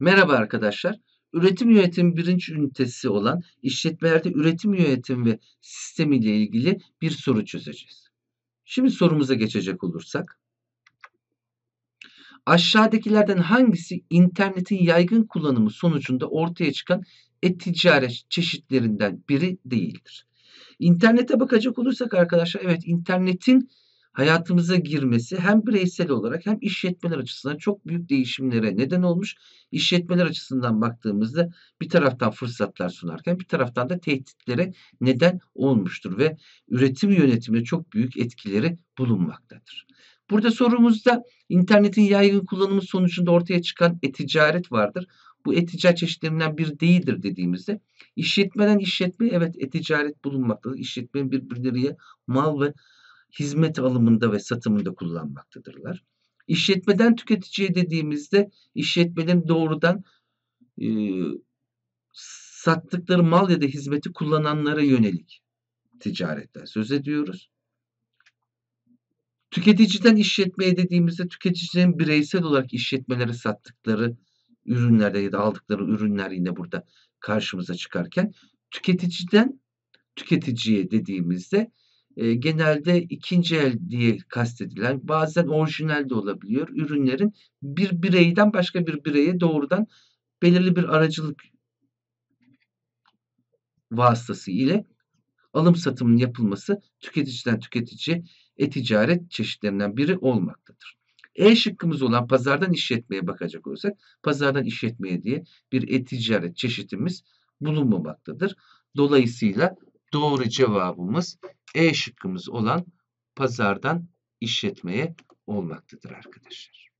Merhaba arkadaşlar. Üretim yönetimi birinci ünitesi olan işletmelerde üretim yönetimi ve sistemi ile ilgili bir soru çözeceğiz. Şimdi sorumuza geçecek olursak. Aşağıdakilerden hangisi internetin yaygın kullanımı sonucunda ortaya çıkan e-ticaret çeşitlerinden biri değildir? İnternete bakacak olursak arkadaşlar evet internetin hayatımıza girmesi hem bireysel olarak hem işletmeler açısından çok büyük değişimlere neden olmuş. İşletmeler açısından baktığımızda bir taraftan fırsatlar sunarken bir taraftan da tehditlere neden olmuştur ve üretim yönetimine çok büyük etkileri bulunmaktadır. Burada sorumuzda internetin yaygın kullanımı sonucunda ortaya çıkan e-ticaret vardır. Bu e-ticaret çeşitlerinden bir değildir dediğimizde işletmeden işletmeye evet e-ticaret bulunmaktadır. İşletmenin birbirleriyle mal ve hizmet alımında ve satımında kullanmaktadırlar. İşletmeden tüketiciye dediğimizde işletmenin doğrudan e, sattıkları mal ya da hizmeti kullananlara yönelik ticaretten söz ediyoruz. Tüketiciden işletmeye dediğimizde tüketicinin bireysel olarak işletmelere sattıkları ürünlerde ya da aldıkları ürünler yine burada karşımıza çıkarken tüketiciden tüketiciye dediğimizde e, genelde ikinci el diye kastedilen bazen orijinal de olabiliyor. Ürünlerin bir bireyden başka bir bireye doğrudan belirli bir aracılık vasıtası ile alım satımının yapılması tüketiciden tüketiciye e-ticaret çeşitlerinden biri olmaktadır. E şıkkımız olan pazardan işletmeye bakacak olursak pazardan işletmeye diye bir e-ticaret çeşitimiz bulunmamaktadır. Dolayısıyla doğru cevabımız E şıkkımız olan pazardan işletmeye olmaktadır arkadaşlar.